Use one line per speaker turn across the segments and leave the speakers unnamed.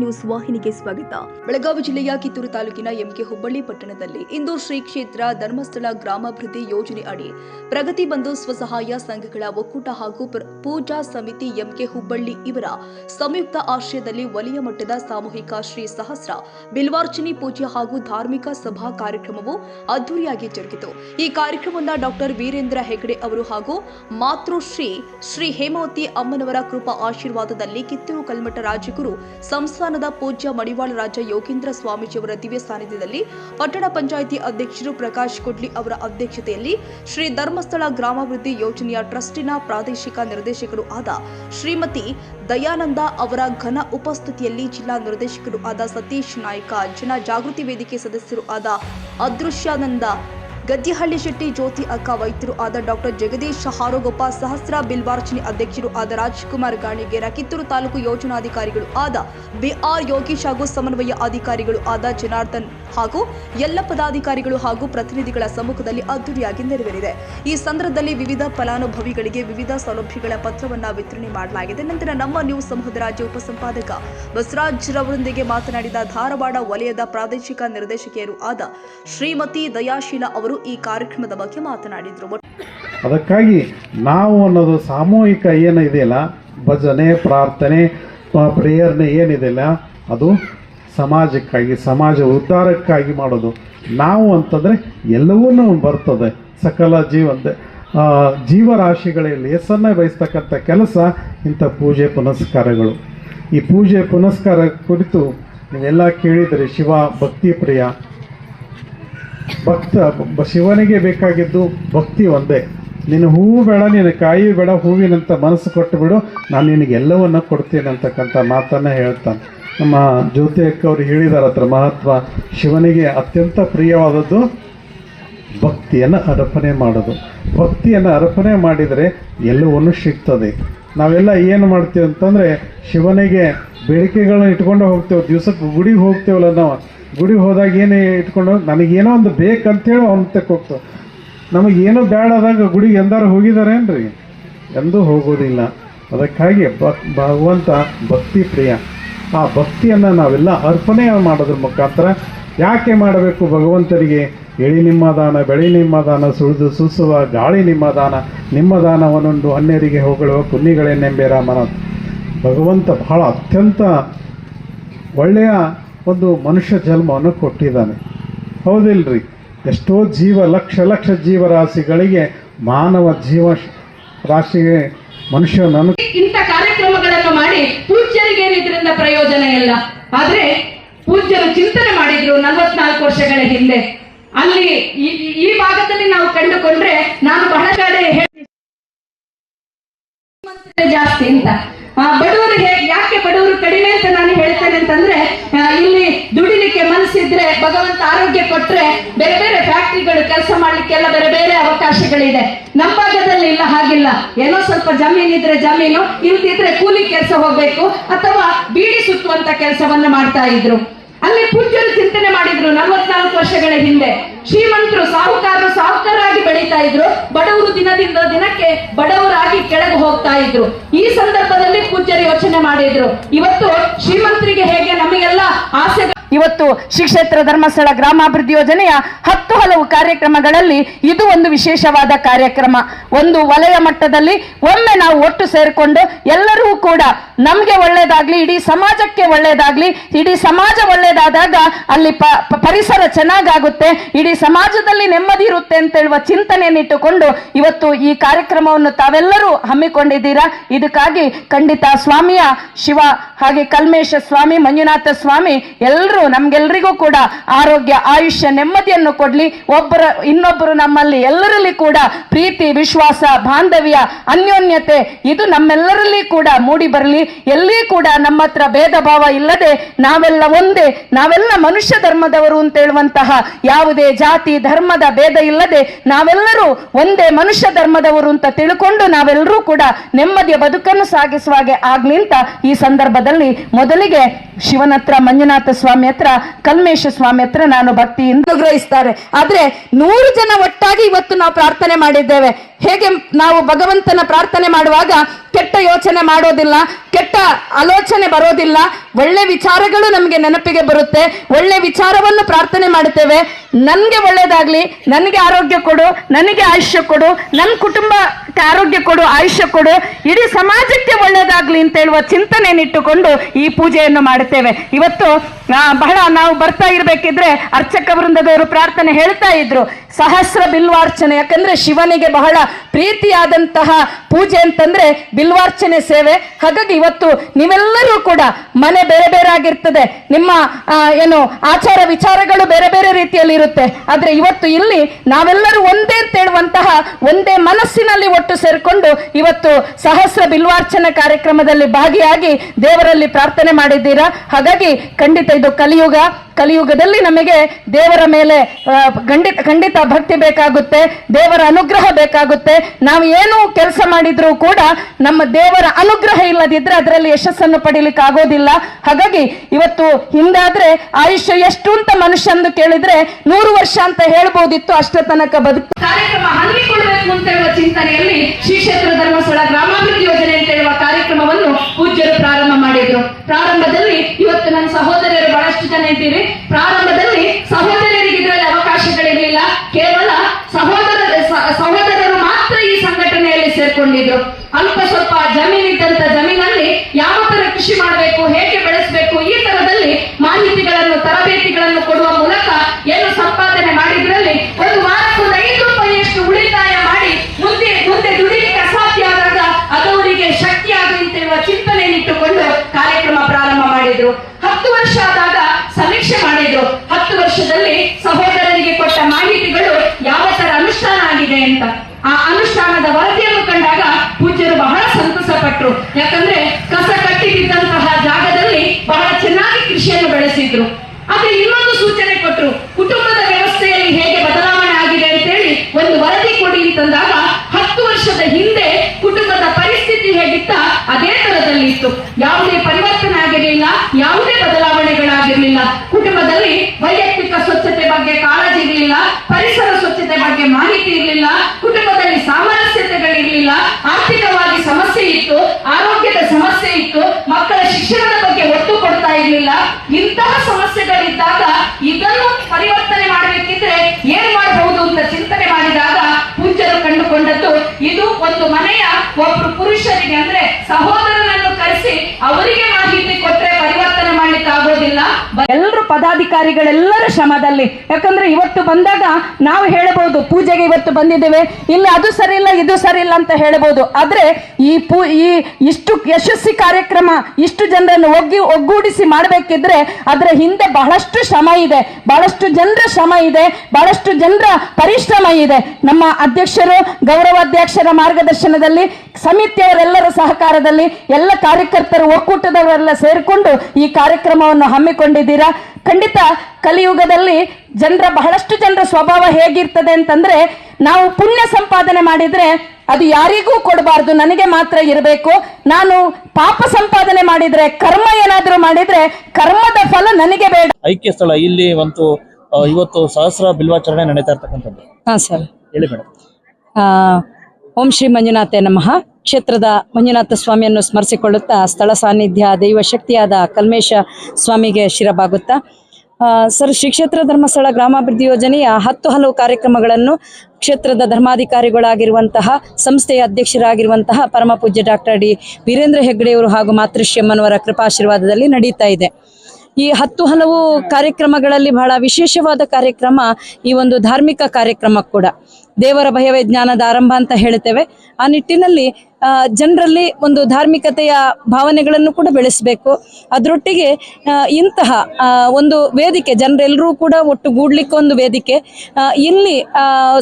News ವಾಹಿನಿಗೆ ಸ್ವಾಗತ. ಬೆಳಗಾವಿ ಜಿಲ್ಲೆಯ ಕಿತ್ತೂರು ತಾಲೂಕಿನ ಎಂಕೆ ಹುಬ್ಬಳ್ಳಿ ಪಟ್ಟಣದಲ್ಲಿ ಇಂದು ಶ್ರೀ ಕ್ಷೇತ್ರ ಧರ್ಮಸ್ಥಳ ಗ್ರಾಮಾಭಿವೃದ್ಧಿ ಯೋಜನೆ ಅಡಿ ಪ್ರಗತಿ ಬಂಧು ಸ್ವಸಹಾಯ ಸಂಘಗಳ ಒಕ್ಕೂಟ ಹಾಗೂ ಪೂಜಾ ಸಮಿತಿ ಎಂಕೆ ಹುಬ್ಬಳ್ಳಿ ಇವರ ಸಂಯುಕ್ತ ಆಶ್ರಯದಲ್ಲಿ ವಲಯ ಮಟ್ಟದ ಸಾಮೂಹಿಕ ಶ್ರೀ ಸಹಸ್ರ ಬಿಲ್ವಾರ್ಚನಿ ಪೂಜೆ ಹಾಗೂ ಧಾರ್ಮಿಕ ಸಭಾ ಕಾರ್ಯಕ್ರಮವು ಅದ್ದೂರಿಯಾಗಿ ಜರುಗಿತು. ಈ ಕಾರ್ಯಕ್ರಮವನ್ನು ಡಾಕ್ಟರ್ ವೀರೇಂದ್ರ ಹೆಗಡೆ ಅವರು ಹಾಗೂ ಮಾತೃಶ್ರೀ ಶ್ರೀ ಹೇಮಾವತಿ ಅಮ್ಮನವರ ಕೃಪಾ ಆಶೀರ್ವಾದದಲ್ಲಿ ಕಿತ್ತೂರು ಕಲ್ಮಠ ರಾಜಗುರು ಸಂಸ್ಥಾನದ ಪೂಜ್ಯ ಮಡಿವಾಳ ರಾಜ ಯೋಗೇಂದ್ರ ಸ್ವಾಮೀಜಿಯವರ ದಿವ್ಯ ಸಾನ್ನಿಧ್ಯದಲ್ಲಿ ಪಟ್ಟಣ ಪಂಚಾಯಿತಿ ಅಧ್ಯಕ್ಷರು ಪ್ರಕಾಶ್ ಕೊಡ್ಲಿ ಅವರ ಅಧ್ಯಕ್ಷತೆಯಲ್ಲಿ ಶ್ರೀ ಧರ್ಮಸ್ಥಳ ಗ್ರಾಮಾಭಿವೃದ್ಧಿ ಯೋಜನೆಯ ಟ್ರಸ್ಟಿನ ಪ್ರಾದೇಶಿಕ ನಿರ್ದೇಶಕರು ಆದ ಶ್ರೀಮತಿ ದಯಾನಂದ ಅವರ ಘನ ಉಪಸ್ಥಿತಿಯಲ್ಲಿ ಜಿಲ್ಲಾ ನಿರ್ದೇಶಕರು ಆದ ಸತೀಶ್ ನಾಯ್ಕ, ಜನ ಜಾಗೃತಿ ವೇದಿಕೆ ಸದಸ್ಯರು ಆದ ಅದೃಶ್ಯಾನಂದ ಗದ್ದಿಹಳ್ಳಿ ಶೆಟ್ಟಿ ಜ್ಯೋತಿ ಅಕ್ಕ ವೈದ್ಯರು ಆದ ಡಾಕ್ಟರ್ ಜಗದೀಶ್ ಹಾರೋಗೊಪ್ಪ, ಸಹಸ್ರ ಬಿಲ್ವಾರ್ಚನಿ ಅಧ್ಯಕ್ಷರು ಆದ ರಾಜ್ಕುಮಾರ್ ಗಾಣಿಗೇರ, ಕಿತ್ತೂರು ತಾಲೂಕು ಯೋಜನಾಧಿಕಾರಿಗಳು ಆದ ಬಿಆರ್ ಯೋಗೀಶ್ ಹಾಗೂ ಸಮನ್ವಯ ಅಧಿಕಾರಿಗಳು ಆದ ಜನಾರ್ದನ್ ಹಾಗೂ ಎಲ್ಲ ಪದಾಧಿಕಾರಿಗಳು ಹಾಗೂ ಪ್ರತಿನಿಧಿಗಳ ಸಮ್ಮುಖದಲ್ಲಿ ಅದ್ದೂರಿಯಾಗಿ ನೆರವೇರಿದೆ. ಈ ಸಂದರ್ಭದಲ್ಲಿ ವಿವಿಧ ಫಲಾನುಭವಿಗಳಿಗೆ ವಿವಿಧ ಸೌಲಭ್ಯಗಳ ಪತ್ರವನ್ನ ವಿತರಣೆ ಮಾಡಲಾಗಿದೆ. ನಂತರ ನಮ್ಮ ನ್ಯೂಸ್ ಸಮೂಹದ ರಾಜ್ಯ ಉಪಸಂಪಾದಕ ಬಸರಾಜ್ ರವರೊಂದಿಗೆ ಮಾತನಾಡಿದ ಧಾರವಾಡ ವಲಯದ ಪ್ರಾದೇಶಿಕ ನಿರ್ದೇಶಕಿಯರು ಆದ ಶ್ರೀಮತಿ ದಯಾಶೀಲ ಅವರು ಈ ಕಾರ್ಯಕ್ರಮದ ಬಗ್ಗೆ ಮಾತನಾಡಿದರು.
ಅದಕ್ಕಾಗಿ ನಾವು ಅನ್ನೋದು ಸಾಮೂಹಿಕ ಏನು ಇದೆಯಲ್ಲ ಭಜನೆ ಪ್ರಾರ್ಥನೆ ಪ್ರೇಯರ್ನೆ ಏನಿದೆಯಲ್ಲ ಅದು ಸಮಾಜಕ್ಕಾಗಿ ಸಮಾಜ ಉದ್ಧಾರಕ್ಕಾಗಿ ಮಾಡೋದು. ನಾವು ಅಂತಂದರೆ ಎಲ್ಲವನ್ನೂ ಬರ್ತದೆ. ಸಕಲ ಜೀವನ ಆ, ಜೀವರಾಶಿಗಳಲ್ಲಿ ಹೆಸನ್ನೇ ಬಯಸ್ತಕ್ಕಂಥ ಕೆಲಸ ಇಂಥ ಪೂಜೆ ಪುನಸ್ಕಾರಗಳು. ಈ ಪೂಜೆ ಪುನಸ್ಕಾರ ಕುರಿತು ನೀವೆಲ್ಲ ಕೇಳಿದರೆ ಶಿವ ಭಕ್ತಿ ಪ್ರಿಯ. ಭಕ್ತ ಶಿವನಿಗೆ ಬೇಕಾಗಿದ್ದು ಭಕ್ತಿ ಒಂದೇ. ನಿನ್ನ ಹೂವು ಬೇಡ, ನಿನ್ನ ಕಾಯಿ ಬೇಡ, ಹೂವಿನಂತ ಮನಸ್ಸು ಕೊಟ್ಟು ಬಿಡು. ನಾನು ನಿನಗೆ ಎಲ್ಲವನ್ನ ಕೊಡ್ತೀನಿ ಅಂತಕ್ಕಂಥ ಮಾತನ್ನು ಹೇಳ್ತಾನೆ. ನಮ್ಮ ಜ್ಯೋತಿ ಅಕ್ಕ ಅವರು ಹೇಳಿದಾರ ಹತ್ರ ಮಹತ್ವ ಶಿವನಿಗೆ ಅತ್ಯಂತ ಪ್ರಿಯವಾದದ್ದು ಭಕ್ತಿಯನ್ನು ಅರ್ಪಣೆ ಮಾಡೋದು. ಭಕ್ತಿಯನ್ನು ಅರ್ಪಣೆ ಮಾಡಿದರೆ ಎಲ್ಲವನ್ನೂ ಸಿಗ್ತದೆ. ನಾವೆಲ್ಲ ಏನು ಮಾಡ್ತೀವಿ ಅಂತಂದರೆ ಶಿವನಿಗೆ ಬೇಡಿಕೆಗಳನ್ನ ಇಟ್ಕೊಂಡು ಹೋಗ್ತೇವೆ. ದಿವ್ಸಕ್ಕೆ ಗುಡಿಗೆ ಹೋಗ್ತೇವಲ್ಲ ನಾವು. ಗುಡಿಗೆ ಹೋದಾಗ ಏನು ಇಟ್ಕೊಂಡು ನನಗೇನೋ ಒಂದು ಬೇಕಂತೇಳಿ ಅವ್ನ ತಕ್ಕ ಹೋಗ್ತೇವೆ ನಮಗೇನೋ ಬೇಡಾದಾಗ ಗುಡಿಗೆ ಎಂದಾರು ಹೋಗಿದಾರೇನ್ರಿ? ಎಂದೂ ಹೋಗೋದಿಲ್ಲ. ಅದಕ್ಕಾಗಿ ಭಕ್ ಭಗವಂತ ಭಕ್ತಿ ಪ್ರಿಯ. ಆ ಭಕ್ತಿಯನ್ನು ನಾವೆಲ್ಲ ಅರ್ಪಣೆ ಮಾಡೋದ್ರ ಮುಖಾಂತರ ಯಾಕೆ ಮಾಡಬೇಕು ಭಗವಂತರಿಗೆ ಎಳಿ ನಿಮ್ಮ ದಾನ, ಬೆಳಿ ನಿಮ್ಮ ದಾನ, ಸುಳಿದು ಸೂಸುವ, ಗಾಳಿ ನಿಮ್ಮ ದಾನ, ನಿಮ್ಮ ದಾನವನ್ನೊಂದು ಅನ್ಯರಿಗೆ ಹೊಗಳುವ ಪುಣ್ಯಗಳನ್ನೆಂಬೇರ ಮನ ಭಗವಂತ ಬಹಳ ಅತ್ಯಂತ ಒಳ್ಳೆಯ ಒಂದು ಮನುಷ್ಯ ಜನ್ಮವನ್ನು ಕೊಟ್ಟಿದ್ದಾನೆ. ಹೌದಿಲ್ರಿ? ಎಷ್ಟೋ ಜೀವ, ಲಕ್ಷ ಲಕ್ಷ ಜೀವರಾಶಿಗಳಿಗೆ ಮಾನವ ಜೀವ ರಾಶಿಗೆ ಮನುಷ್ಯನನ್ನು
ಇಂಥ ಕಾರ್ಯಕ್ರಮಗಳನ್ನು ಮಾಡಿ ಪೂಜ್ಯರಿಗೆ ಇದರಿಂದ ಪ್ರಯೋಜನ ಇಲ್ಲ. ಆದ್ರೆ ಪೂಜ್ಯರು ಚಿಂತನೆ ಮಾಡಿದ್ರು ನಲವತ್ನಾಲ್ಕು ವರ್ಷಗಳ ಹಿಂದೆ. ಅಲ್ಲಿ ಈ- ಭಾಗದಲ್ಲಿ ನಾವು ಕಂಡುಕೊಂಡ್ರೆ ನಾನು ಬಹಳ ಕಡೆ ಜಾಸ್ತಿ ಅಂತ. ಬಡವರು ಹೇಗೆ ಯಾಕೆ ಬಡವರು ಕಡಿಮೆ ಅಂತ ನಾನು ಹೇಳ್ತೇನೆ ಅಂತಂದ್ರೆ ಇಲ್ಲಿ ದುಡಿಲಿಕ್ಕೆ ಮನಸ್ಸಿದ್ರೆ, ಭಗವಂತ ಆರೋಗ್ಯ ಕೊಟ್ರೆ ಬೇರೆ ಬೇರೆ ಫ್ಯಾಕ್ಟ್ರಿಗಳು ಕೆಲಸ ಮಾಡ್ಲಿಕ್ಕೆಲ್ಲ ಬೇರೆ ಬೇರೆ ಅವಕಾಶಗಳಿದೆ. ನಮ್ಮ ಭಾಗದಲ್ಲಿ ಇಲ್ಲ, ಹಾಗಿಲ್ಲ. ಏನೋ ಸ್ವಲ್ಪ ಜಮೀನು ಇದ್ರೆ ಜಮೀನು, ಇಲ್ದಿದ್ರೆ ಕೂಲಿ ಕೆಲಸ ಹೋಗ್ಬೇಕು, ಅಥವಾ ಬೀಡಿ ಸುತ್ತುವಂತ ಕೆಲಸವನ್ನ ಮಾಡ್ತಾ ಇದ್ರು. ಅಲ್ಲಿ ಪೂಜ್ಯರು ಚಿಂತನೆ ಮಾಡಿದ್ರು ನಲವತ್ನಾಲ್ಕು ವರ್ಷಗಳ ಹಿಂದೆ. ಶ್ರೀಮಂತರು ಸಾಹುಕಾರರು ಸಾಹುಕಾರರಾಗಿ ಬೆಳೀತಾ ಇದ್ರು. ಬಡವರು ದಿನದಿಂದ ದಿನಕ್ಕೆ ಬಡವರಾಗಿ ಕೆಳಗೆ ಹೋಗ್ತಾ ಇದ್ರು. ಈ ಸಂದರ್ಭದಲ್ಲಿ ಪೂಜ್ಯರು ಯೋಚನೆ ಮಾಡಿದ್ರು. ಇವತ್ತು ಶ್ರೀಮಂತರಿಗೆ ಹೇಗೆ ನಮಗೆಲ್ಲ ಆಸೆ ಇವತ್ತು ಶ್ರೀ ಕ್ಷೇತ್ರ ಧರ್ಮಸ್ಥಳ ಗ್ರಾಮಾಭಿವೃದ್ಧಿ ಯೋಜನೆಯ ಹತ್ತು ಹಲವು ಕಾರ್ಯಕ್ರಮಗಳಲ್ಲಿ ಇದು ಒಂದು ವಿಶೇಷವಾದ ಕಾರ್ಯಕ್ರಮ. ಒಂದು ವಲಯ ಮಟ್ಟದಲ್ಲಿ ಒಮ್ಮೆ ನಾವು ಒಟ್ಟು ಸೇರಿಕೊಂಡು ಎಲ್ಲರೂ ಕೂಡ ನಮಗೆ ಒಳ್ಳೇದಾಗ್ಲಿ, ಇಡೀ ಸಮಾಜಕ್ಕೆ ಒಳ್ಳೇದಾಗ್ಲಿ, ಇಡೀ ಸಮಾಜ ಒಳ್ಳೇದಾದಾಗ ಅಲ್ಲಿ ಪರಿಸರ ಚೆನ್ನಾಗಾಗುತ್ತೆ, ಇಡೀ ಸಮಾಜದಲ್ಲಿ ನೆಮ್ಮದಿ ಇರುತ್ತೆ ಅಂತ ಹೇಳುವ ಚಿಂತನೆಯನ್ನಿಟ್ಟುಕೊಂಡು ಇವತ್ತು ಈ ಕಾರ್ಯಕ್ರಮವನ್ನು ತಾವೆಲ್ಲರೂ ಹಮ್ಮಿಕೊಂಡಿದ್ದೀರಾ? ಇದಕ್ಕಾಗಿ ಖಂಡಿತ ಸ್ವಾಮಿಯ ಶಿವ ಹಾಗೆ ಕಲ್ಮೇಶ ಸ್ವಾಮಿ, ಮಂಜುನಾಥ ಸ್ವಾಮಿ ಎಲ್ಲರೂ ನಮ್ಗೆಲ್ರಿಗೂ ಕೂಡ ಆರೋಗ್ಯ, ಆಯುಷ್ಯ, ನೆಮ್ಮದಿಯನ್ನು ಕೊಡ್ಲಿ. ಒಬ್ಬರ, ಇನ್ನೊಬ್ಬರು ನಮ್ಮಲ್ಲಿ ಎಲ್ಲರಲ್ಲಿ ಕೂಡ ಪ್ರೀತಿ, ವಿಶ್ವಾಸ, ಬಾಂಧವ್ಯ, ಅನ್ಯೋನ್ಯತೆ, ಇದು ನಮ್ಮೆಲ್ಲರಲ್ಲಿ ಕೂಡ ಮೂಡಿ ಬರಲಿ. ಎಲ್ಲಿ ಕೂಡ ನಮ್ಮ ಹತ್ರ ಭೇದ ಭಾವ ಇಲ್ಲದೆ ನಾವೆಲ್ಲ ಒಂದೇ, ನಾವೆಲ್ಲ ಮನುಷ್ಯ ಧರ್ಮದವರು ಅಂತ ಹೇಳುವಂತಹ ಯಾವುದೇ ಜಾತಿ, ಧರ್ಮದ ಭೇದ ಇಲ್ಲದೆ ನಾವೆಲ್ಲರೂ ಒಂದೇ ಮನುಷ್ಯ ಧರ್ಮದವರು ಅಂತ ತಿಳ್ಕೊಂಡು ನಾವೆಲ್ಲರೂ ಕೂಡ ನೆಮ್ಮದಿಯ ಬದುಕನ್ನು ಸಾಗಿಸುವ ಹಾಗೆ ಆಗ್ಲಿ ಅಂತ ಈ ಸಂದರ್ಭದಲ್ಲಿ ಮೊದಲಿಗೆ ಶಿವನ ಹತ್ರ, ಮಂಜುನಾಥ ಸ್ವಾಮಿ ಹತ್ರ, ಕಲ್ಮೇಶ ಸ್ವಾಮಿ ಹತ್ರ ನಾನು ಭಕ್ತಿಯಿಂದ ಗ್ರಹಿಸ್ತಾರೆ ಆದ್ರೆ ನೂರು ಜನ ಒಟ್ಟಾಗಿ ಇವತ್ತು ನಾವು ಪ್ರಾರ್ಥನೆ ಮಾಡಿದ್ದೇವೆ. ಹೇಗೆ ನಾವು ಭಗವಂತನ ಪ್ರಾರ್ಥನೆ ಮಾಡುವಾಗ ಕೆಟ್ಟ ಯೋಚನೆ ಮಾಡೋದಿಲ್ಲ ಕೆಟ್ಟ ಆಲೋಚನೆ ಬರೋದಿಲ್ಲ ಒಳ್ಳೆ ವಿಚಾರಗಳು ನಮಗೆ ನೆನಪಿಗೆ ಬರುತ್ತೆ. ಒಳ್ಳೆ ವಿಚಾರವನ್ನು ಪ್ರಾರ್ಥನೆ ಮಾಡುತ್ತೇವೆ. ನನಗೆ ಒಳ್ಳೇದಾಗಲಿ, ನನಗೆ ಆರೋಗ್ಯ ಕೊಡು, ನನಗೆ ಆಯುಷ್ಯ ಕೊಡು ನನ್ನ ಕುಟುಂಬಕ್ಕೆ ಆರೋಗ್ಯ ಕೊಡು, ಆಯುಷ್ಯ ಕೊಡು. ಇಡೀ ಸಮಾಜಕ್ಕೆ ಒಳ್ಳೇದಾಗಲಿ ಅಂತ ಹೇಳುವ ಚಿಂತನೆಯನ್ನಿಟ್ಟುಕೊಂಡು ಈ ಪೂಜೆಯನ್ನು ಮಾಡುತ್ತೇವೆ. ಇವತ್ತು ಬಹಳ ನಾವು ಬರ್ತಾ ಇರಬೇಕಿದ್ರೆ ಅರ್ಚಕ ವೃಂದದವರು ಪ್ರಾರ್ಥನೆ ಹೇಳ್ತಾ ಇದ್ರು. ಸಹಸ್ರ ಬಿಲ್ವಾರ್ಚನೆ, ಯಾಕಂದ್ರೆ ಶಿವನಿಗೆ ಬಹಳ ಪ್ರೀತಿಯಾದಂತಹ ಪೂಜೆ ಅಂತಂದ್ರೆ ಬಿಲ್ವಾರ್ಚನೆ ಸೇವೆ. ಹಾಗಾಗಿ ಇವತ್ತು ನೀವೆಲ್ಲರೂ ಕೂಡ ಮನೆ ಬೇರೆ ಬೇರೆ ಆಗಿರ್ತದೆ. ನಿಮ್ಮ ಏನು ಆಚಾರ ವಿಚಾರಗಳು ಬೇರೆ ಬೇರೆ ರೀತಿಯಲ್ಲಿ ಇರುತ್ತೆ ಆದ್ರೆ ಇವತ್ತು ಇಲ್ಲಿ ನಾವೆಲ್ಲರೂ ಒಂದೇ ಅಂತ ಹೇಳುವಂತಹ ಒಂದೇ ಮನಸ್ಸಿನಲ್ಲಿ ಒಟ್ಟು ಸೇರಿಕೊಂಡು ಇವತ್ತು ಸಹಸ್ರ ಬಿಲ್ವಾರ್ಚನ ಕಾರ್ಯಕ್ರಮದಲ್ಲಿ ಭಾಗಿಯಾಗಿ ದೇವರಲ್ಲಿ ಪ್ರಾರ್ಥನೆ ಮಾಡಿದ್ದೀರಾ? ಹಾಗಾಗಿ ಖಂಡಿತ ಇದು ಕಲಿಯುಗ. ಕಲಿಯುಗದಲ್ಲಿ ನಮಗೆ ದೇವರ ಮೇಲೆ ಖಂಡಿತ ಖಂಡಿತ ಭಕ್ತಿ ಬೇಕಾಗುತ್ತೆ, ದೇವರ ಅನುಗ್ರಹ ಬೇಕಾಗುತ್ತೆ. ನಾವು ಏನು ಕೆಲಸ ಮಾಡಿದ್ರೂ ಕೂಡ ನಮ್ಮ ದೇವರ ಅನುಗ್ರಹ ಇಲ್ಲದಿದ್ರೆ ಅದರಲ್ಲಿ ಯಶಸ್ಸನ್ನು ಪಡಿಲಿಕ್ಕೆ ಆಗೋದಿಲ್ಲ. ಹಾಗಾಗಿ ಇವತ್ತು ಹಿಂದಾದ್ರೆ ಆಯುಷ್ಯ ಎಷ್ಟು ಅಂತ ಮನುಷ್ಯಂದು ಕೇಳಿದ್ರೆ ನೂರು ವರ್ಷ ಅಂತ ಹೇಳ್ಬೋದಿತ್ತು, ಅಷ್ಟೇ ತನಕ ಬದುಕು ಕಾರ್ಯಕ್ರಮ ಹಮ್ಮಿಕೊಳ್ಳಬೇಕು ಅಂತ ಹೇಳುವ ಚಿಂತನೆಯಲ್ಲಿ ಶ್ರೀ ಕ್ಷೇತ್ರ ಧರ್ಮಸ್ಥಳ ಗ್ರಾಮಾಭಿವೃದ್ಧಿ ಯೋಜನೆ ಅಂತ ಹೇಳುವ ಕಾರ್ಯಕ್ರಮವನ್ನು ಪೂಜ್ಯರು ಪ್ರಾರಂಭ ಮಾಡಿದ್ರು. ಪ್ರಾರಂಭದಲ್ಲಿ ಇವತ್ತು ನನ್ನ ಸಹೋದರಿಯರು ಬಹಳಷ್ಟು ಜನ ಪ್ರಾರಂಭದಲ್ಲಿ ಸಹೋದರಿಯರಿಗೆ ಇದರಲ್ಲಿ ಅವಕಾಶಗಳಿರಲಿಲ್ಲ. ಕೇವಲ ಸಹೋದರ ಸಹೋದರರು ಮಾತ್ರ ಈ ಸಂಘಟನೆಯಲ್ಲಿ ಸೇರ್ಕೊಂಡಿದ್ರು. ಅಲ್ಪ ಸ್ವಲ್ಪ ಜಮೀನಿದ್ದಂತ ಜಮೀನಲ್ಲಿ ಯಾವ ತರ ಕೃಷಿ ಮಾಡಬೇಕು, ಹೇಗೆ ಬೆಳೆಸಬೇಕು, ಈ ತರದಲ್ಲಿ ಮಾಹಿತಿಗಳನ್ನು ತರಬೇತಿಗಳನ್ನು ಕೊಡುವ ಮೂಲಕ ಏನು ಸಂಪಾದನೆ ಮಾಡಿದ್ರಲ್ಲಿ ಒಂದು ವಾರಕ್ಕೆ ಒಂದು ಐದು ರೂಪಾಯಿಯಷ್ಟು ಉಳಿತಾಯ ಮಾಡಿ ಮುಂದೆ ಮುಂದೆ ದುಡಿಲಿಕ್ಕೆ ಅಸಾಧ್ಯ ಆದಾಗ ಅದವರಿಗೆ ಶಕ್ತಿ ಆಗಲಿ ಅಂತ ಹೇಳುವ ಚಿಂತನೆಯನ್ನಿಟ್ಟುಕೊಂಡು ಕಾರ್ಯಕ್ರಮ ಪ್ರಾರಂಭ ಮಾಡಿದ್ರು ಹತ್ತು ವರ್ಷ ಆದಾಗ ಸಮೀಕ್ಷೆ ಮಾಡಿದ್ರು ಹತ್ತು ವರ್ಷದಲ್ಲಿ ಸಹೋದರರಿಗೆ ಕೊಟ್ಟ ಮಾಹಿತಿಗಳು ಯಾವ ತರ ಅನುಷ್ಠಾನ ಆಗಿದೆ ಅಂತ ಆ ಅನುಷ್ಠಾನದ ವರದಿಯನ್ನು ಕಂಡಾಗ ಪೂಜ್ಯರು ಬಹಳ ಸಂತಸ ಪಟ್ರು ಯಾಕಂದ್ರೆ ಕಸ ಕಟ್ಟಿದ್ದಂತಹ ಜಾಗದಲ್ಲಿ ಬಹಳ ಚೆನ್ನಾಗಿ ಕೃಷಿಯನ್ನು ಬೆಳೆಸಿದ್ರು ಇನ್ನೊಂದು ಸೂಚನೆ ಕೊಟ್ರು, ಕುಟುಂಬದ ವ್ಯವಸ್ಥೆಯಲ್ಲಿ ಹೇಗೆ ಬದಲಾವಣೆ ಆಗಿದೆ ಅಂತ ಹೇಳಿ ಒಂದು ವರದಿ ಕೊಡಿ ಅಂತಂದಾಗ ಹತ್ತು ವರ್ಷದ ಹಿಂದೆ ಕುಟುಂಬದ ಪರಿಸ್ಥಿತಿ ಹೇಗಿತ್ತ ಅದೇ ತರದಲ್ಲಿ ಇತ್ತು. ಯಾವುದೇ ಪರಿವರ್ತನೆ ಆಗಿರಲಿಲ್ಲ, ಯಾವುದೇ ಬದಲಾವಣೆಗಳಾಗಿರ್ಲಿಲ್ಲ. ಕುಟುಂಬದಲ್ಲಿ ವೈಯಕ್ತಿಕ ಸ್ವಚ್ಛತೆ ಬಗ್ಗೆ ಕಾಳಜಿ ಇರಲಿಲ್ಲ, ಪರಿಸರ ಸ್ವಚ್ಛತೆ ಬಗ್ಗೆ ಮಾಹಿತಿ ಇರಲಿಲ್ಲ, ಕುಟುಂಬದಲ್ಲಿ ಸಾಮರಸ್ಯತೆಗಳಿರಲಿಲ್ಲ, ಆರ್ಥಿಕವಾಗಿ ಸಮಸ್ಯೆ ಇತ್ತು, ಆರೋಗ್ಯದ ಸಮಸ್ಯೆ ಇತ್ತು, ಮಕ್ಕಳ ಶಿಕ್ಷಣದ ಬಗ್ಗೆ ಒತ್ತು ಕೊಡ್ತಾ ಇರಲಿಲ್ಲ. ಇಂತಹ ಇದನ್ನು ಪರಿವರ್ತನೆ ಮಾಡಬೇಕಿದ್ರೆ ಏನ್ ಮಾಡಬಹುದು ಅಂತ ಚಿಂತನೆ ಮಾಡಿದಾಗ ಪೂಜ್ಯರು ಕಂಡುಕೊಂಡದ್ದು, ಇದು ಒಂದು ಮನೆಯ ಒಬ್ರು ಪುರುಷರಿಗೆ ಅಂದ್ರೆ ಸಹೋದರನನ್ನು ಕರೆಸಿ ಅವರಿಗೆ ಮಾಹಿತಿ ಮಾಡ್ಲಿಕ್ಕೆ ಆಗೋದಿಲ್ಲ. ಎಲ್ಲರೂ ಪದಾಧಿಕಾರಿಗಳೆಲ್ಲರ ಶ್ರಮದಲ್ಲಿ. ಯಾಕಂದ್ರೆ ಇವತ್ತು ಬಂದಾಗ ನಾವು ಹೇಳಬಹುದು, ಪೂಜೆಗೆ ಇವತ್ತು ಬಂದಿದ್ದೇವೆ. ಇಲ್ಲ ಅದು ಸರಿ ಇಲ್ಲ ಇದು ಸರಿ ಇಲ್ಲ ಅಂತ ಹೇಳಬಹುದು. ಆದ್ರೆ ಈ ಪೂ, ಈ ಇಷ್ಟು ಯಶಸ್ವಿ ಕಾರ್ಯಕ್ರಮ, ಇಷ್ಟು ಜನರನ್ನು ಒಗ್ಗಿ, ಒಗ್ಗೂಡಿಸಿ ಮಾಡಬೇಕಿದ್ರೆ ಅದರ ಹಿಂದೆ ಬಹಳಷ್ಟು ಶ್ರಮ ಇದೆ. ಬಹಳಷ್ಟು ಜನರ ಶ್ರಮ ಇದೆ. ಬಹಳಷ್ಟು ಜನರ ಪರಿಶ್ರಮ ಇದೆ. ನಮ್ಮ ಅಧ್ಯಕ್ಷರು, ಗೌರವಾಧ್ಯಕ್ಷರ ಮಾರ್ಗದರ್ಶನದಲ್ಲಿ, ಸಮಿತಿಯವರೆಲ್ಲರ ಸಹಕಾರದಲ್ಲಿ, ಎಲ್ಲ ಕಾರ್ಯಕರ್ತರು, ಒಕ್ಕೂಟದವರೆಲ್ಲ ಸೇರಿಕೊಂಡು ಈ ಕಾರ್ಯಕ್ರಮವನ್ನು ಹಮ್ಮಿಕೊಂಡಿದ್ದೀರಾ? ಖಂಡಿತ ಕಲಿಯುಗದಲ್ಲಿ ಜನರ ಬಹಳಷ್ಟು ಜನರ ಸ್ವಭಾವ ಹೇಗಿರ್ತದೆ ಅಂತಂದ್ರೆ ನಾವು ಪುಣ್ಯ ಸಂಪಾದನೆ ಮಾಡಿದ್ರೆ ಅದು ಯಾರಿಗೂ ಕೊಡಬಾರ್ದು ನನಗೆ ಮಾತ್ರ ಇರಬೇಕು. ನಾನು ಪಾಪ ಸಂಪಾದನೆ ಮಾಡಿದ್ರೆ ಕರ್ಮ ಏನಾದರೂ ಮಾಡಿದ್ರೆ ಕರ್ಮದ ಫಲ ನನಗೆ ಬೇಡ.
ಐಕ್ಯ ಸ್ಥಳ ಇಲ್ಲಿ ಒಂದು ಇವತ್ತು ಸಹಸ್ರ ಬಿಲ್ವಾಚರಣೆ ನಡೀತಾ ಇರ್ತಕ್ಕಂಥದ್ದು.
ಹಾಂ ಸರ್.
ಹೇಳಿ ಮೇಡಮ್
ಆ, ಓಂ ಶ್ರೀ ಮಂಜುನಾಥೆ ನಮಃ. ಕ್ಷೇತ್ರದ ಮಂಜುನಾಥ ಸ್ವಾಮಿಯನ್ನು ಸ್ಮರಿಸಿಕೊಳ್ಳುತ್ತಾ ಸ್ಥಳ ಸಾನ್ನಿಧ್ಯ, ದೈವ ಶಕ್ತಿಯಾದ ಕಲ್ಮೇಶ ಸ್ವಾಮಿಗೆ ಶಿರಬಾಗುತ್ತಾ. ಸರ್, ಶ್ರೀ ಕ್ಷೇತ್ರ ಧರ್ಮಸ್ಥಳ ಗ್ರಾಮಾಭಿವೃದ್ಧಿ ಯೋಜನೆಯ ಹತ್ತು ಹಲವು ಕಾರ್ಯಕ್ರಮಗಳನ್ನು ಕ್ಷೇತ್ರದ ಧರ್ಮಾಧಿಕಾರಿಗಳಾಗಿರುವಂತಹ, ಸಂಸ್ಥೆಯ ಅಧ್ಯಕ್ಷರಾಗಿರುವಂತಹ ಪರಮ ಪೂಜ್ಯ ಡಾಕ್ಟರ್ ಡಿ ವೀರೇಂದ್ರ ಹೆಗ್ಗಡೆಯವರು ಹಾಗೂ ಮಾತೃಶ್ಯಮ್ಮನವರ ಕೃಪಾಶೀರ್ವಾದದಲ್ಲಿ ನಡೀತಾ ಇದೆ. ಈ ಹತ್ತು ಹಲವು ಕಾರ್ಯಕ್ರಮಗಳಲ್ಲಿ ಬಹಳ ವಿಶೇಷವಾದ ಕಾರ್ಯಕ್ರಮ ಈ ಒಂದು ಧಾರ್ಮಿಕ ಕಾರ್ಯಕ್ರಮ ಕೂಡ. ದೇವರ ಭಯವೇ ಜ್ಞಾನದ ಆರಂಭ ಅಂತ ಹೇಳ್ತೇವೆ. ಆ ನಿಟ್ಟಿನಲ್ಲಿ ಜನರಲ್ಲಿ ಒಂದು ಧಾರ್ಮಿಕತೆಯ ಭಾವನೆಗಳನ್ನು ಕೂಡ ಬೆಳೆಸಬೇಕು. ಅದರೊಟ್ಟಿಗೆ ಇಂತಹ ಒಂದು ವೇದಿಕೆ, ಜನರೆಲ್ಲರೂ ಕೂಡ ಒಟ್ಟುಗೂಡ್ಲಿಕ್ಕೆ ಒಂದು ವೇದಿಕೆ ಇಲ್ಲಿ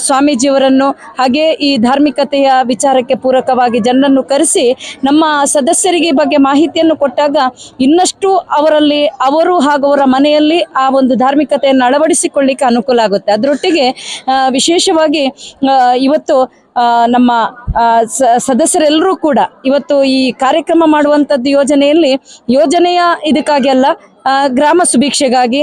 ಸ್ವಾಮೀಜಿಯವರನ್ನು ಹಾಗೆ ಈ ಧಾರ್ಮಿಕತೆಯ ವಿಚಾರಕ್ಕೆ ಪೂರಕವಾಗಿ ಜನರನ್ನು ಕರೆಸಿ, ನಮ್ಮ ಸದಸ್ಯರಿಗೆ ಬಗ್ಗೆ ಮಾಹಿತಿಯನ್ನು ಕೊಟ್ಟಾಗ ಇನ್ನಷ್ಟು ಅವರಲ್ಲಿ, ಅವರು ಹಾಗೂ ಅವರ ಮನೆಯಲ್ಲಿ ಆ ಒಂದು ಧಾರ್ಮಿಕತೆಯನ್ನು ಅಳವಡಿಸಿಕೊಳ್ಳಿಕ್ಕೆ ಅನುಕೂಲ ಆಗುತ್ತೆ. ಅದರೊಟ್ಟಿಗೆ ವಿಶೇಷವಾಗಿ ಇವತ್ತು ನಮ್ಮ ಸದಸ್ಯರೆಲ್ಲರೂ ಕೂಡ ಇವತ್ತು ಈ ಕಾರ್ಯಕ್ರಮ ಮಾಡುವಂಥದ್ದು ಯೋಜನೆಯಲ್ಲಿ ಯೋಜನೆಯ ಇದಕ್ಕಾಗಿ ಅಲ್ಲ ಗ್ರಾಮ ಸುಭಿಕ್ಷೆಗಾಗಿ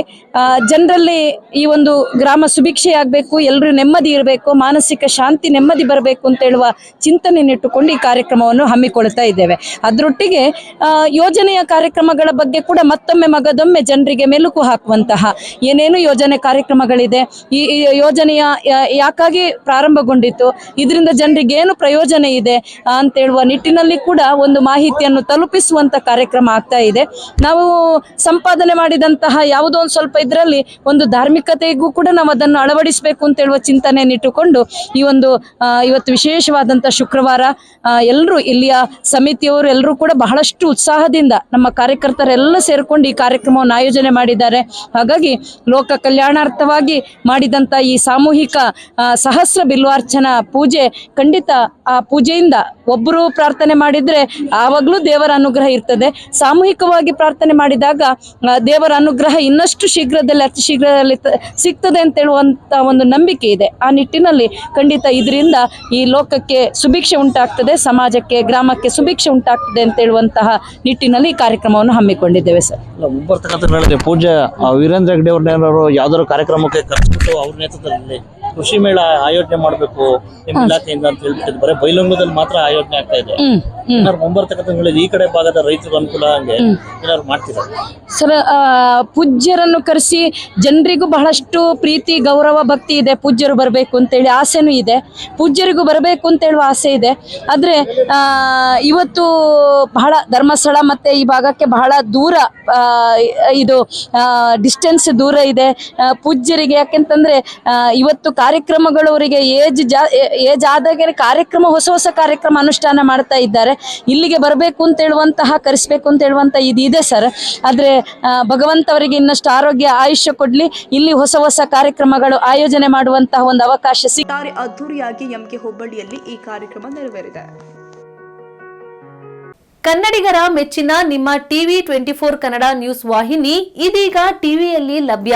ಜನರಲ್ಲಿ ಈ ಒಂದು ಗ್ರಾಮ ಸುಭಿಕ್ಷೆಯಾಗಬೇಕು ಎಲ್ಲರೂ ನೆಮ್ಮದಿ ಇರಬೇಕು, ಮಾನಸಿಕ ಶಾಂತಿ ನೆಮ್ಮದಿ ಬರಬೇಕು ಅಂತ ಹೇಳುವ ಚಿಂತನೆಯನ್ನಿಟ್ಟುಕೊಂಡು ಈ ಕಾರ್ಯಕ್ರಮವನ್ನು ಹಮ್ಮಿಕೊಳ್ತಾ ಇದ್ದೇವೆ. ಅದರೊಟ್ಟಿಗೆ ಯೋಜನೆಯ ಕಾರ್ಯಕ್ರಮಗಳ ಬಗ್ಗೆ ಕೂಡ ಮತ್ತೊಮ್ಮೆ ಮಗದೊಮ್ಮೆ ಜನರಿಗೆ ಮೆಲುಕು ಹಾಕುವಂತಹ ಏನೇನು ಯೋಜನೆ ಕಾರ್ಯಕ್ರಮಗಳಿದೆ, ಈ ಯೋಜನೆಯ ಯಾಕಾಗಿ ಪ್ರಾರಂಭಗೊಂಡಿತ್ತು, ಇದರಿಂದ ಜನರಿಗೆ ಏನು ಪ್ರಯೋಜನ ಇದೆ ಅಂತ ಹೇಳುವ ನಿಟ್ಟಿನಲ್ಲಿ ಕೂಡ ಒಂದು ಮಾಹಿತಿಯನ್ನು ತಲುಪಿಸುವಂತ ಕಾರ್ಯಕ್ರಮ ಆಗ್ತಾ ಇದೆ. ನಾವು ಸಂಪಾದನೆ ಮಾಡಿದಂತಹ ಯಾವುದೋ ಒಂದು ಸ್ವಲ್ಪ ಇದರಲ್ಲಿ ಒಂದು ಧಾರ್ಮಿಕತೆಗೂ ಕೂಡ ನಾವು ಅದನ್ನು ಅಳವಡಿಸಬೇಕು ಅಂತ ಹೇಳುವ ಚಿಂತನೆಯನ್ನಿಟ್ಟುಕೊಂಡು ಈ ಒಂದು ಇವತ್ತು ವಿಶೇಷವಾದಂಥ ಶುಕ್ರವಾರ ಎಲ್ಲರೂ ಇಲ್ಲಿಯ ಸಮಿತಿಯವರು ಎಲ್ಲರೂ ಕೂಡ ಬಹಳಷ್ಟು ಉತ್ಸಾಹದಿಂದ ನಮ್ಮ ಕಾರ್ಯಕರ್ತರೆಲ್ಲ ಸೇರಿಕೊಂಡು ಈ ಕಾರ್ಯಕ್ರಮವನ್ನು ಆಯೋಜನೆ ಮಾಡಿದ್ದಾರೆ. ಹಾಗಾಗಿ ಲೋಕ ಕಲ್ಯಾಣಾರ್ಥವಾಗಿ ಮಾಡಿದಂಥ ಈ ಸಾಮೂಹಿಕ ಸಹಸ್ರ ಬಿಲ್ವಾರ್ಚನಾ ಪೂಜೆ ಖಂಡಿತ ಆ ಪೂಜೆಯಿಂದ ಒಬ್ಬರು ಪ್ರಾರ್ಥನೆ ಮಾಡಿದ್ರೆ ಆವಾಗಲೂ ದೇವರ ಅನುಗ್ರಹ ಇರ್ತದೆ. ಸಾಮೂಹಿಕವಾಗಿ ಪ್ರಾರ್ಥನೆ ಮಾಡಿದಾಗ ದೇವರ ಅನುಗ್ರಹ ಇನ್ನಷ್ಟು ಶೀಘ್ರದಲ್ಲಿ ಅತಿ ಶೀಘ್ರದಲ್ಲಿ ಸಿಗ್ತದೆ ಅಂತ ಹೇಳುವಂತ ಒಂದು ನಂಬಿಕೆ ಇದೆ. ಆ ನಿಟ್ಟಿನಲ್ಲಿ ಖಂಡಿತ ಇದರಿಂದ ಈ ಲೋಕಕ್ಕೆ ಸುಭಿಕ್ಷೆ ಉಂಟಾಗ್ತದೆ ಸಮಾಜಕ್ಕೆ ಗ್ರಾಮಕ್ಕೆ ಸುಭಿಕ್ಷೆ ಉಂಟಾಗ್ತದೆ ಅಂತ ಹೇಳುವಂತಹ ನಿಟ್ಟಿನಲ್ಲಿ ಈ ಕಾರ್ಯಕ್ರಮವನ್ನು ಹಮ್ಮಿಕೊಂಡಿದ್ದೇವೆ ಸರ್.
ಹೇಳಿದೆ ಪೂಜ್ಯ ಆ, ವೀರೇಂದ್ರ ಹೆಗ್ಡೆ ಅವ್ರನ್ನೇನಾದ್ರು ಯಾವ್ದಾದ್ರು ಕಾರ್ಯಕ್ರಮಕ್ಕೆ ಕರೆಸ್ಬಿಟ್ಟು ಅವ್ರ ನೇತೃತ್ವದಲ್ಲಿ ಕೃಷಿ ಮೇಳ ಆಯೋಜನೆ ಮಾಡಬೇಕು ನಿಮ್ಮ ಇಲಾಖೆಯಿಂದ ಅಂತ ಹೇಳ್ಬಿಟ್ಟು ಬರೀ ಬೈಲಂಗದಲ್ಲಿ ಮಾತ್ರ ಆಯೋಜನೆ ಆಗ್ತಾ ಇದೆ. ಮುಂಬರ್ತಕ್ಕಂಥ ಈ ಕಡೆ ಭಾಗದ ರೈತರಿಗೆ ಅನುಕೂಲ ಹಂಗೆ ಏನಾದ್ರು ಮಾಡ್ತಿದ್ದಾರೆ
ಸರ್ ಪೂಜ್ಯರನ್ನು ಕರೆಸಿ ಜನರಿಗೂ ಬಹಳಷ್ಟು ಪ್ರೀತಿ, ಗೌರವ, ಭಕ್ತಿ ಇದೆ. ಪೂಜ್ಯರು ಬರಬೇಕು ಅಂತೇಳಿ ಆಸೆನೂ ಇದೆ. ಪೂಜ್ಯರಿಗೂ ಬರಬೇಕು ಅಂತ ಹೇಳುವ ಆಸೆ ಇದೆ. ಆದರೆ ಇವತ್ತು ಬಹಳ ಧರ್ಮಸ್ಥಳ ಮತ್ತು ಈ ಭಾಗಕ್ಕೆ ಬಹಳ ದೂರ ಇದು ಡಿಸ್ಟೆನ್ಸ್ ದೂರ ಇದೆ. ಪೂಜ್ಯರಿಗೆ ಯಾಕೆಂತಂದರೆ ಇವತ್ತು ಕಾರ್ಯಕ್ರಮಗಳು ಅವರಿಗೆ ಏಜ್ ಜಾ, ಏಜ್ ಆದಾಗೆ ಕಾರ್ಯಕ್ರಮ, ಹೊಸ ಹೊಸ ಕಾರ್ಯಕ್ರಮ ಅನುಷ್ಠಾನ ಮಾಡ್ತಾ ಇದ್ದಾರೆ. ಇಲ್ಲಿಗೆ ಬರಬೇಕು ಅಂತ ಹೇಳುವಂತಹ ಕರೆಸ್ಬೇಕು ಅಂತ ಹೇಳುವಂಥ ಇದು ಇದೆ ಸರ್. ಆದರೆ ಭಗವಂತ ಅವರಿಗೆ ಇನ್ನಷ್ಟು ಆರೋಗ್ಯ ಆಯುಷ್ಯ ಕೊಡ್ಲಿ. ಇಲ್ಲಿ ಹೊಸ ಹೊಸ ಕಾರ್ಯಕ್ರಮಗಳು ಆಯೋಜನೆ ಮಾಡುವಂತಹ ಒಂದು ಅವಕಾಶ ಸಿಗುತ್ತೆ
ಅದ್ದೂರಿಯಾಗಿ ಅದ್ದೂರಿಯಾಗಿ ಎಂಕೆ ಹುಬ್ಬಳ್ಳಿಯಲ್ಲಿ ಈ ಕಾರ್ಯಕ್ರಮ ನೆರವೇರಿದೆ.
ಕನ್ನಡಿಗರ ಮೆಚ್ಚಿನ ನಿಮ್ಮ TV twenty four Kannada news ವಾಹಿನಿ ಇದೀಗ ಟಿವಿಯಲ್ಲಿ ಲಭ್ಯ.